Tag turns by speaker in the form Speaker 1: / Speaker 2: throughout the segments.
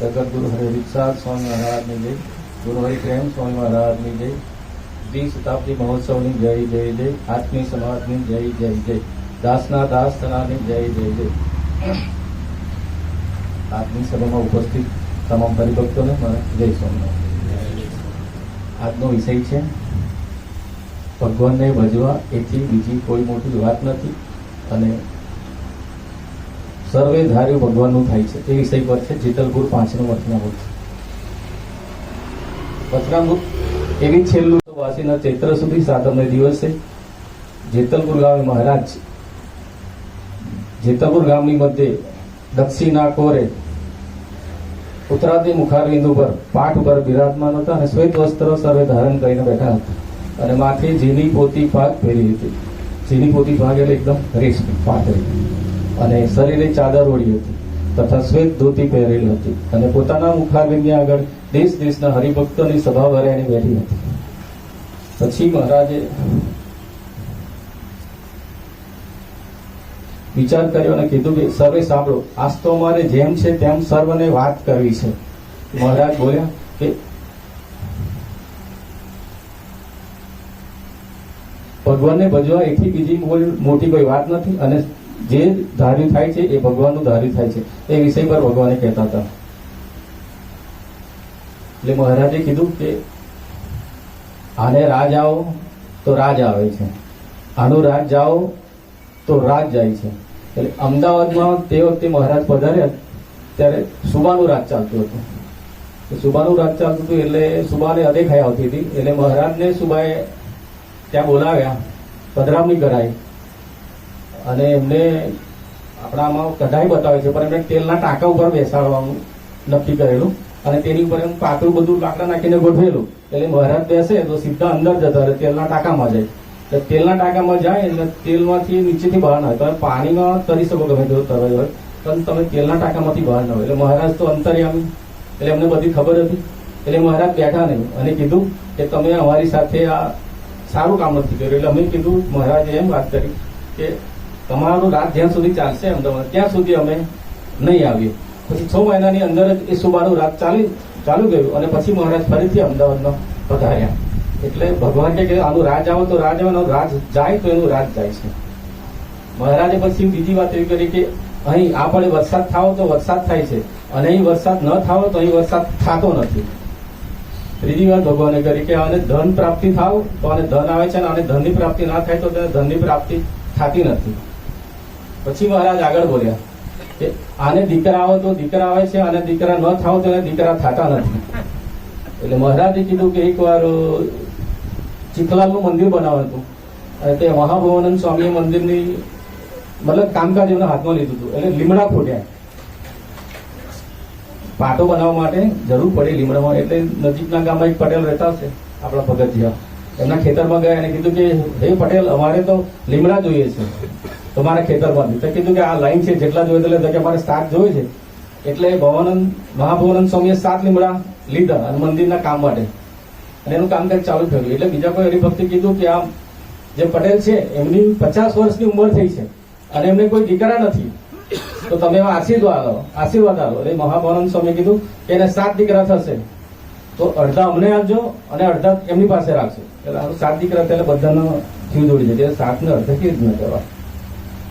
Speaker 1: જગતગુરુ હરે વિકસાદ સ્વામી મહારાજની જય. ગુરુ હરિ પ્રેમ સ્વામી મહારાજની જય. દ્વિ શતાબ્દી મહોત્સવની જય જય જય. આત્મી સમાજની જય જય જય. દાસના દાસ થનારની જય જય જય. આજની સભામાં ઉપસ્થિત તમામ હરિભક્તોને જય સ્વામિનારાયણ આજનો વિષય છે, ભગવાનને ભજવા એથી બીજી કોઈ મોટી વાત નથી. અને સર્વે ધાર્યું ભગવાનનું થાય છે. એ વિષય પર છે જેતલપુર પાંચનું વચનામૃત વચનામૃત એવી છેલ્લું વાસીના ચૈત્ર સુધી સાતમને દિવસે જેતલપુર ગામે મહારાજ જેતલપુર ગામની મધ્યે દક્ષિણા કોરે ઉત્તરાદી મુખારવિંદ ઉપર પાઠ ઉપર બિરાજમાન હતા અને શ્વેત વસ્ત્ર સર્વે ધારણ કરીને બેઠા હતા. અને માથે ઝીની પોતી પાક પહેરી હતી. ઝીની પોતી પાક એટલે એકદમ રેશમ, પાતળી. અને શરીરે ચાદર ઓળી હતી તથા શ્વેત ધોતી પહેરેલી હતી અને પોતાના મુખારવિંદની આગળ દેશ દેશના હરિભક્તોની સભા ભરાઈને બેઠી હતી. પછી મહારાજે વિચાર કર્યો અને કીધું કે, સર્વે સાંભળો આજ તો અમારે જેમ છે તેમ સર્વને વાત કરવી છે. મહારાજ બોલ્યા કે, ભગવાનને ભજવા એથી બીજી મોટી કોઈ વાત નથી અને જે ધાર્યું થાય છે, એ ભગવાનનું ધાર્યું થાય છે. એ વિષય પર ભગવાને કહેતા હતા. એટલે મહારાજે કીધું કે, આને રાજ આવો, તો રાજ આવે છે. આનું રાજ જાઓ, તો રાજ જાય છે. એટલે અમદાવાદમાં તે વખતે મહારાજ પધાર્યા, ત્યારે સુબાનું રાજ ચાલતું હતું. સુબાનું રાજ ચાલતું હતું એટલે સુબાને અદેખાઈ આવતી હતી. એટલે મહારાજને સુબાએ ત્યાં બોલાવ્યા, પધરામણી કરાઈ. અને એમને આપણામાં કઢાઈ બતાવે છે, પણ એમને તેલના ટાંકા ઉપર બેસાડવાનું નક્કી કરેલું. અને તેની ઉપર એમ પાતળું બધું લાકડા નાખીને ગોઠવેલું. એટલે મહારાજ બેસે તો સીધા અંદર જતા રહે, તેલના ટાંકામાં જાય. તો તેલના ટાંકામાં જાય એટલે તેલમાંથી નીચેથી બહાર ના તમે પાણીમાં તરી શકો ગમે તેવું તરવા હોય, પણ તમે તેલના ટાંકામાંથી બહાર ના હોય. એટલે મહારાજ તો અંતર્યામી. એટલે અમને બધી ખબર હતી. એટલે મહારાજ બેઠા નહીં અને કીધું કે તમે અમારી સાથે આ સારું કામ નથી કર્યું. એટલે અમે કીધું, મહારાજે એમ વાત કરી કે તમારું રાત જ્યાં સુધી ચાલશે અમદાવાદ, ત્યાં સુધી અમે નહીં આવીએ. પછી છ મહિનાની અંદર જ એ સુબારું રાત ચાલી, ચાલુ ગયું અને પછી મહારાજ ફરીથી અમદાવાદમાં પધાર્યા. એટલે ભગવાન કે આનું રાજ આવો તો રાજ આવે, રાજ જાય તો એનું રાજ જાય છે. મહારાજે પછી બીજી વાત એવી કરી કે અહીં આ પડે વરસાદ થાવો તો વરસાદ થાય છે અને અહીં વરસાદ ન થાવો તો અહીં વરસાદ થતો નથી. ત્રીજી વાત ભગવાને કરી કે આને ધન પ્રાપ્તિ થાવ તો આને ધન આવે છે અને આને ધનની પ્રાપ્તિ ના થાય તો તેને ધનની પ્રાપ્તિ થતી નથી. પછી મહારાજ આગળ બોલ્યા કે આને દીકરા આવે તો દીકરા આવે છે, અને દીકરા ન થાવ તો એને દીકરા થતા નથી. એટલે મહારાજે કીધું કે એકવાર ચિખલાલનું મંદિર બનાવ્યું હતું. અને તે મહાભવાનંદ સ્વામી મંદિરની, મતલબ કામકાજ એમના હાથમાં લીધું હતું. એટલે લીમડા ખોટ્યા પાટો બનાવવા માટે જરૂર પડી લીમડામાં, એટલે નજીકના ગામમાં એક પટેલ રહેતા હશે, આપણા ભગતજીયા. એમના ખેતરમાં ગયા અને કીધું કે, હે પટેલ, અમારે તો લીમડા જોઈએ છે. તમારા ખેતરમાંથી. તો કીધું કે આ લાઈન છે, જેટલા જોઈએ એટલે કે અમારે સાત જોઈએ છે. એટલે ભવાનંદ મહાભવાનંદ સ્વામીએ સાત લીમડા લીધા અને મંદિરના કામ માટે. અને એનું કામકાજ ચાલુ થયું એટલે બીજા કોઈ હરિભક્તિ કીધું કે આ જે પટેલ છે, એમની પચાસ વર્ષની ઉંમર થઈ છે. અને એમને કોઈ દીકરા નથી. તો તમે એવા આશીર્વાદ આશીર્વાદ આવો એટલે મહાભવાનંદ સ્વામી કીધું કે એને સાત દીકરા થશે. તો અડધા અમને આપજો અને અડધા એમની પાસે રાખજો. એટલે સાત દીકરા એટલે બધાનો જીવ જોડી જાય. સાત ને અડધા કેવી રીતના કરવા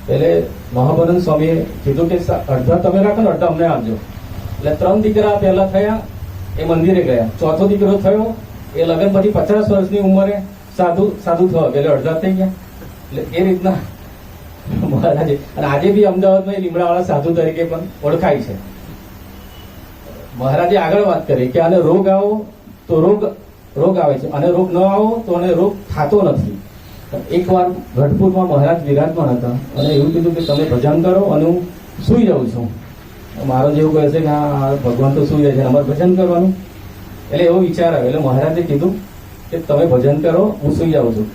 Speaker 1: એટલે મહાભવાનંદ સ્વામીએ કીધું કે અડધા તમે રાખો ને અડધા અમને આપજો. એટલે ત્રણ દીકરા પહેલા થયા, એ મંદિરે ગયા. ચોથો દીકરો થયો, એ લગ્ન પછી પચાસ વર્ષની ઉંમરે સાધુ સાધુ થયો એટલે અડધા થઈ ગયા. એટલે એ રીતના મહારાજે અને આજે બી અમદાવાદમાં લીમડાવાળા સાધુ તરીકે પણ ઓળખાય છે. મહારાજે આગળ વાત કરી કે આને રોગ આવો તો રોગ રોગ આવે છે. અને રોગ ન આવો તો આને રોગ થતો નથી. એકવાર ગઢપુરમાં મહારાજ વિરાજમાન હતા અને એવું કીધું કે તમે ભજન કરો અને હું સુઈ જાઉં છું. મારો જેવું કહે છે કે આ ભગવાન તો સુઈ જાય છે, અમારે ભજન કરવાનું. એટલે એવો વિચાર આવ્યો. એટલે મહારાજે કીધું કે તમે ભજન કરો, હું સુઈ જાઉં છું.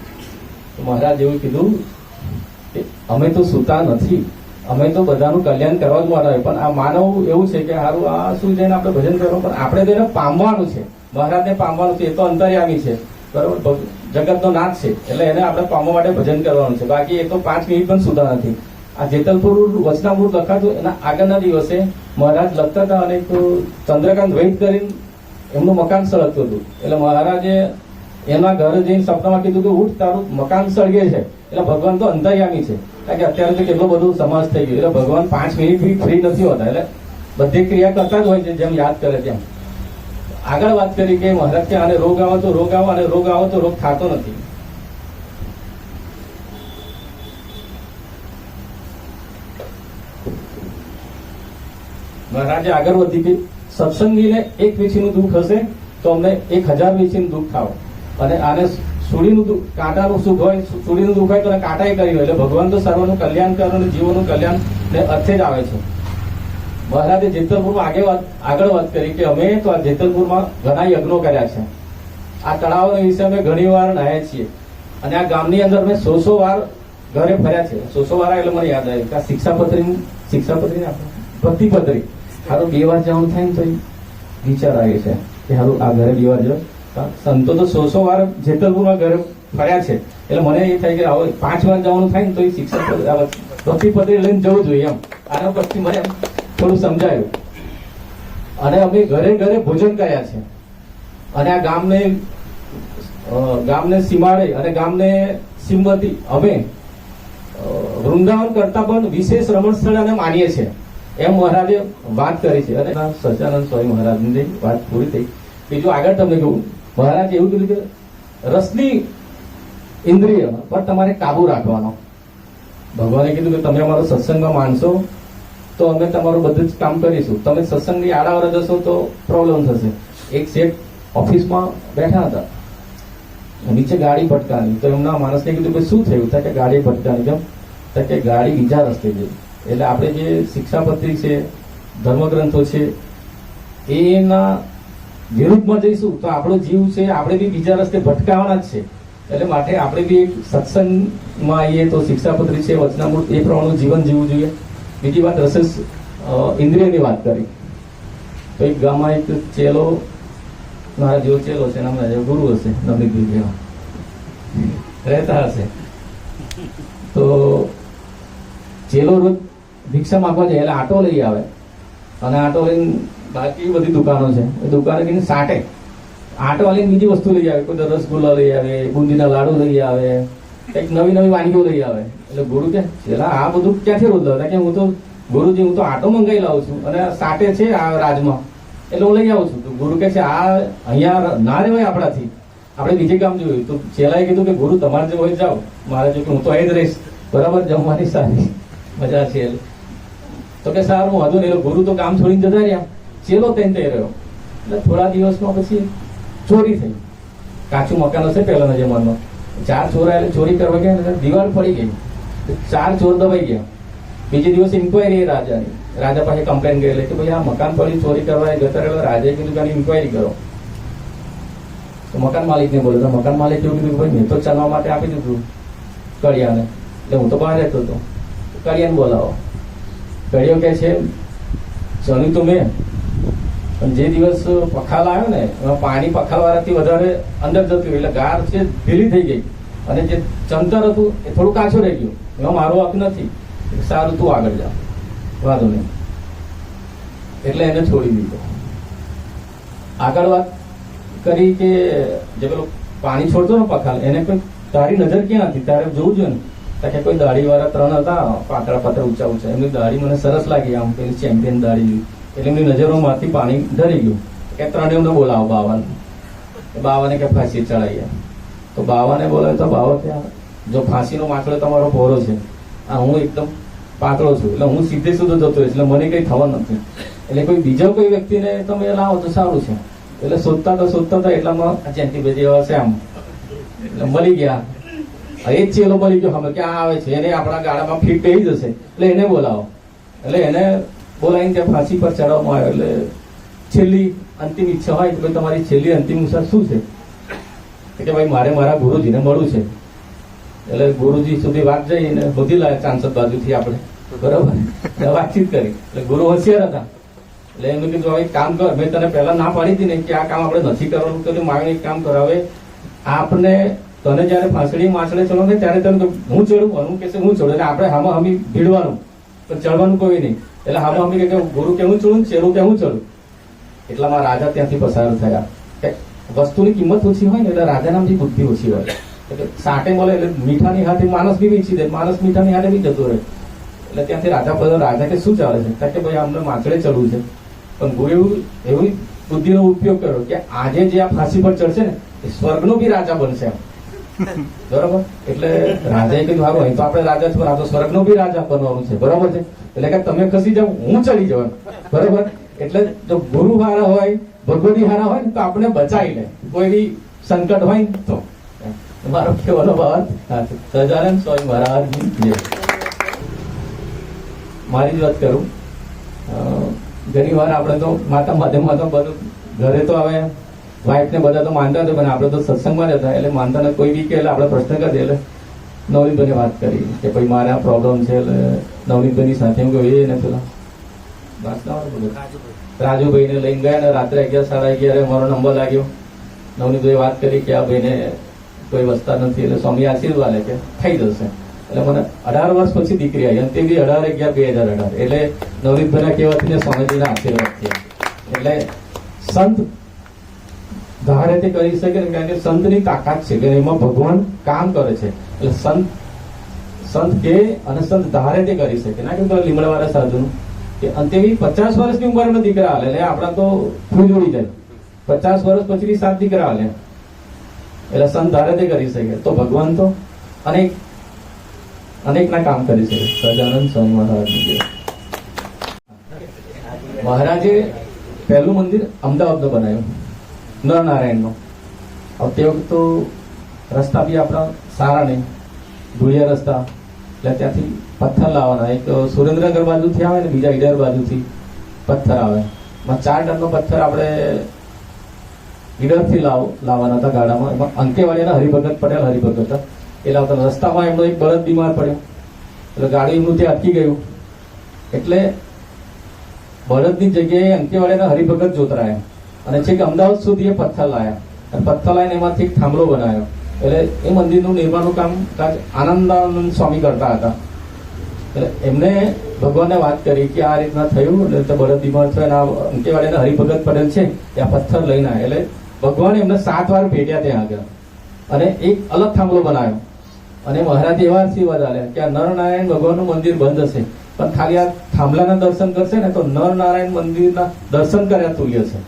Speaker 1: તો મહારાજ એવું કીધું કે અમે તો સૂતા નથી. અમે તો બધાનું કલ્યાણ કરવા જ માટે પણ આ માનવ એવું છે કે સારું આ શું જઈને આપણે ભજન કરવાનું પણ આપણે તો એને પામવાનું છે. મહારાજને પામવાનું છે, એ તો અંતર્યામી છે. બરોબર? જગતનો નાથ છે. એટલે એને આપણે પામવા માટે ભજન કરવાનું છે. બાકી એ તો પાંચ મિનિટ પણ સુધા નથી. આ જેતલપુર વચનામૃત લખાતું, એના આગળના દિવસે મહારાજ લખતા હતા અને એક ચંદ્રકાંત વૈદ કરીને એમનું મકાન સળગતું હતું. એટલે મહારાજે એના ઘરે જઈને સપનામાં કીધું કે, ઉઠ, તારું મકાન સળગે છે. એટલે ભગવાન તો અંતર્યામી છે. કારણ કે અત્યારે તો કેટલો બધો સમાજ થઈ ગયો. એટલે ભગવાન પાંચ મિનિટ ફ્રી નથી હોતા. એટલે બધી ક્રિયા કરતા જ હોય છે, જેમ યાદ કરે તેમ. આગળ વાત કરી કે મહારાજ કે આને રોગ આવે તો રોગ આવે, અને રોગ આવે તો રોગ થતો નથી. મહારાજે આગળ વધી કે સત્સંગીને એક વીછીનું દુઃખ હશે તો અમને એક હજાર વીછીનું દુઃખ થાવ. અને આને સુડીનું દુઃખ કાંટાનું સુખ હોય સુડીનું દુઃખ હોય તો કાંટાએ કરી હોય. એટલે ભગવાન તો સર્વનું કલ્યાણ કરે અને જીવોનું કલ્યાણ ને અર્થે જ આવે છે. મહારાજે જેતલપુરમાં આગે આગળ વાત કરી કે અમે તો આ જેતલપુરમાં ઘણા યજ્ઞો કર્યા છે. આ તળાવના વિશે અમે ઘણી વાર નાહ્યા છીએ. અને આ ગામની અંદર મેં સો સો વાર ઘરે ફર્યા છે. સો સો વાર એટલે મને યાદ આવ્યું કે આ શિક્ષાપત્રી શિક્ષાપત્રી ભક્તિપત્રી. હારું બે વાર જવાનું થાય ને તો વિચાર આવે છે કે હારું આ ઘરે બે વાર જાઉં. સંતો તો સો સો વાર જેતલપુરમાં ઘરે ફર્યા છે. એટલે મને એ થાય કે હવે પાંચ વાર જવાનું થાય ને તો એ શિક્ષક ભક્તિપત્રી લઈને જવું જોઈએ એમ. આના પછી મને થોડું સમજાયું. અને અમે ઘરે ઘરે ભોજન કર્યા છે. અને આ ગામને ગામને સીમાડે અને ગામને સીમવતી અમે વૃંદાવન કરતા પણ વિશેષ રમણ સ્થળ અને માનીએ છીએ. એમ મહારાજે વાત કરી છે. અને સચાનંદ સ્વામી મહારાજની વાત પૂરી થઈ. બીજું આગળ તમને કહું, મહારાજ એવું કીધું કે રસની ઇન્દ્રિય પર તમારે કાબુ રાખવાનો. ભગવાને કીધું કે તમે અમારો સત્સંગમાં માનશો તો અમે તમારું બધું જ કામ કરીશું. તમે સત્સંગની આડાવર જશો તો પ્રોબ્લેમ થશે. એક શેઠ ઓફિસમાં બેઠા હતા. નીચે ગાડી ભટકાની તો એમના માણસને કીધું કે શું થયું? ત્યાં કે ગાડી ભટકાની કેમ? તો કે ગાડી બીજા રસ્તે ગઈ. એટલે આપણે જે શિક્ષાપત્રી છે, ધર્મગ્રંથો છે, એના વિરુદ્ધમાં જઈશું. તો આપણો જીવ છે, આપણે બી બીજા રસ્તે ભટકાવાના જ છે. એટલે માટે આપણે બી એક સત્સંગમાં આવીએ તો શિક્ષાપત્રી છે, વચનામૃત, એ પ્રમાણનું જીવન જીવવું જોઈએ. બીજી વાત રસસ ઇન્દ્રિયની વાત કરી. તો એક ગામમાં એક ચેલો, મારા જેવો ચેલો છે, એના મારા જેવો ગુરુ હશે નવનીતભાઈ જેવા. રહેતા હશે. તો ચેલો રોજ ભિક્ષા માગવા જાય, એટલે આટો લઈ આવે. અને આટો લઈને બાકી બધી દુકાનો છે. એ દુકાને કહીને સાટે. આટો લઈને બીજી વસ્તુ લઈ આવે, કોઈ રસગુલ્લા લઈ આવે, બુંદીના લાડુ લઈ આવે. કંઈક નવી નવી વાનગીઓ લઈ આવે. એટલે ગુરુ કે છેલ્લા આ બધું ક્યાંથી રોજ લાવે? કે, હું તો ગુરુજી, હું તો આટો મંગાવી લાવું છું અને સાટે છે આ રાજમાં. એટલે હું લઈ આવું છું. તો ગુરુ કે છે, આ અહીંયા ના રહેવાય આપણાથી. આપણે બીજે કામ જોયું. તો છેલ્લાએ કીધું કે, ગુરુ, તમારે જે હોય જાઓ. મારે જો કે, હું તો અહીં જ રહીશ. બરાબર, જમવાની સારી મજા છે. તો કે, સારું, વાંધો નહીં. એટલે ગુરુ તો કામ છોડીને જતા રહ્યા. ચેલો તેને તે રહ્યો. એટલે થોડા દિવસમાં પછી ચોરી થઈ. કાચું મકાન હશે પહેલાના જમાનામાં. ચાર ચોર એટલે ચોરી કરવા ગયા ને દિવાલ પડી ગઈ. ચાર ચોર દબાઈ ગયા. બીજે દિવસ ઇન્કવાયરી રાજાની. રાજા પાસે કમ્પ્લેન કરેલી કે ભાઈ, આ મકાન પડી, ચોરી કરવા જતા રહેલો રાજાએ કીધું કે ઇન્કવાયરી કરો. તો મકાન માલિકને બોલ્યો મકાન માલિક એવું કીધું ભાઈ, મેં તો ચાલવા માટે આપી દીધું કડિયાને. એટલે હું તો બહાર રહેતો હતો. કડિયાને બોલાવો. કડિયો કે છે ચણ્યું તો મેં પણ જે દિવસ પખાલ આવ્યો ને, એમાં પાણી પખાલ વાળાથી વધારે અંદર જતું. એટલે ગાર છે, ઢીલી થઈ ગઈ. અને જે ચંતર હતું, એ થોડું કાચું રહી ગયું. એમાં મારો હક નથી. સારું તું આગળ જા. વાંધો નહીં. એટલે એને છોડી દીધો. આગળ વાત કરી કે, જે પેલું પાણી છોડતો ને પખાલ, એને કોઈ તારી નજર ક્યાં હતી? તારે જોવું જોઈએ ને. કે કોઈ દાઢી વાળા ત્રણ હતા પાતળા પાતળા ઊંચા ઊંચા એમની દાઢી મને સરસ લાગી. આમ પેલી ચેમ્પિયન દાઢી એટલે એમની નજરોમાંથી પાણી ડરી ગયું. કે ત્રણેયને બોલાવો બાવાને. બાવાને કે ફાંસી ચડાવીએ. તો બાવાને બોલાવે તો બાવા કે જો ફાંસીનો માકડો તમારો પહોળો છે. આ હું એકદમ પાતળો છું. એટલે હું સીધે સીધો જતો એટલે મને કઈ થવા નથી. એટલે કોઈ બીજા કોઈ વ્યક્તિને તમે લાવો તો સારું છે. એટલે શોધતા તો શોધતા હતા એટલામાં આ જયંતિભાઈ જેવા છે આમ. એટલે મળી ગયા. એ જ ચેલો મળી ગયો. અમે ક્યાં આવે છે. એને આપણા ગાડામાં ફીટ થઈ જશે. એટલે એને બોલાવો. એટલે એને બોલાવીને ત્યાં ફાંસી પર ચડાવવામાં આવ્યો એટલે છેલ્લી અંતિમ ઈચ્છા હોય તો તમારી છેલ્લી અંતિમ ઈચ્છા શું છે કે ભાઈ મારે મારા ગુરુજીને મળવું છે એટલે ગુરુજી સુધી વાત જઈ અને શોધી લાવ્યા સાંસદ બાજુથી આપણે, બરાબર? વાતચીત કરી. એટલે ગુરુ હોશિયાર હતા. એટલે એમને કીધું હવે કામ કર, મેં તને પહેલા ના પાડી હતી ને કે આ કામ આપણે નથી કરવાનું. તો માગણી કામ કરાવે. આપને તને જયારે ફાંસડી માછડે ચડો ને ત્યારે તને હું ચડું. હું કે હું ચડું. એટલે આપણે હામાં હમી ભીડવાનું. પણ ચડવાનું કોઈ નહીં. એટલે હામાં કહે કે ગુરુ કે હું ચડું ચેરું કે હું ચડું એટલામાં રાજા ત્યાંથી પસાર થયા. કે વસ્તુની કિંમત ઓછી હોય ને એટલે રાજાનામથી બુદ્ધિ ઓછી હોય. એટલે સાટે મળે એટલે મીઠાની હાથે માણસ બી વેચી દે, માણસ મીઠાની હાથે બી જતો રહે. એટલે ત્યાંથી રાજા બધા, રાજા કે શું ચાલે છે? કે ભાઈ અમને માછડે ચડવું છે. પણ ગુરુ એવું, એવી બુદ્ધિનો ઉપયોગ કર્યો કે આજે જે આ ફાંસી પર ચડશે ને, એ સ્વર્ગનો બી રાજા બનશે એમ. બરાબર? એટલે રાજાએ કીધું સારું અહીં તો આપણે રાજા છું રાજા સ્વર્ગનો બી રાજા બનવાનું છે. બરાબર છે? એટલે કે તમે ખસી જાવ હું ચડી જાવ બરોબર? એટલે જો ગુરુ હારા હોય, ભગવતી હારા હોય તો આપણે બચાવી લે. કોઈ બી સંકટ હોય તો. મારો કેવાનો ભાવ સજાનંદ સ્વામી મહારાજની મારી જ વાત કરું. ઘણી વાર આપણે તો માતા માધ્યમમાં તો બધું ઘરે તો હવે વાઇફ ને બધા તો માનતા હતા પણ આપણે તો સત્સંગમાં જ હતા એટલે માનતા ને કોઈ બી કે, એટલે આપણે પ્રશ્ન કરી એટલે નવનીતભાઈને વાત કરી કે ભાઈ મારે આ પ્રોબ્લેમ છે, એટલે નવનીતભાઈની સાથે એમ કહ્યું, એ ને પેલા. રાજુભાઈને લઈને ગયા ને રાત્રે અગિયાર, સાડા અગિયારે મારો નંબર લાગ્યો. નવનીતભાઈ વાત કરી કે આ ભાઈને કોઈ વસ્તા નથી, એટલે સ્વામી આશીર્વાદ લે કે થઈ જશે. એટલે મને અઢાર વર્ષ પછી દીકરી આવી, અને તે બી અઢાર અગિયાર, બે હજાર અઢાર. એટલે નવનીતભાઈના કહેવાથી ને સ્વામીજીના આશીર્વાદ થયા એટલે સંત ધારે તે કરી શકે કારણ કે સંતની તાકાત છે કે એમાં ભગવાન કામ કરે છે. એટલે સંત સંત કે અને સંત ધારે તે કરી શકે. ના કે લીમડાવાળા સાધુનું? કે અંતે પચાસ વર્ષની ઉંમરના દીકરા હાલે. એટલે આપણા તો ફૂલ ઉડી જાય. પચાસ વર્ષ પછી સાત દીકરા હાલે. એટલે સંત ધારે તે કરી શકે. તો ભગવાન તો અનેક અનેક ના કામ કરી શકે. સજાનંદ સ્વામી મહારાજ મહારાજે પહેલું મંદિર અમદાવાદનું બનાવ્યું. નરનારાયણનું હવે તે વખત તો રસ્તા બી આપણા સારા નહીં. ધૂળિયા રસ્તા. એટલે ત્યાંથી પથ્થર લાવવાના. એક સુરેન્દ્રનગર બાજુથી આવે ને બીજા ઈડર બાજુથી પથ્થર આવે. એમાં ચાર ટનનો પથ્થર આપણે ઈડરથી લાવ, લાવવાના હતા ગાડામાં. એમાં અંકેવાડીના હરિભગત પટેલ હરિભગત હતા. એ લાવતા રસ્તામાં એમનો એક બળદ બીમાર પડ્યો. એટલે ગાડી એમનું ત્યાં અટકી ગયું. એટલે બળદની જગ્યાએ અંકેવાડીના હરિભગત જોતરાયા. અને છેક અમદાવાદ સુધી એ પથ્થર લાયા. પથ્થર લાઈને એમાંથી એક થાંભલો બનાવ્યો એટલે એ મંદિરનું નિર્માણનું કામ કાચ આનંદાનંદ સ્વામી કરતા હતા. એટલે એમને ભગવાનને વાત કરી કે આ રીતના થયું, એટલે બળદ બીમાર થયો અને આ અંકેવાડીના હરિભગત પટેલ છે આ પથ્થર લઈને એટલે ભગવાન એમને સાત વાર ભેટ્યા ત્યાં આગળ. અને એક અલગ થાંભલો બનાવ્યો અને મહારાજે એવા આશીર્વાદ આલ્યા કે આ નરનારાયણ ભગવાનનું મંદિર બંધ હશે. પણ ખાલી આ થાંભલાના દર્શન કરશે ને તો નરનારાયણ મંદિરના દર્શન કર્યા તુલ્ય છે.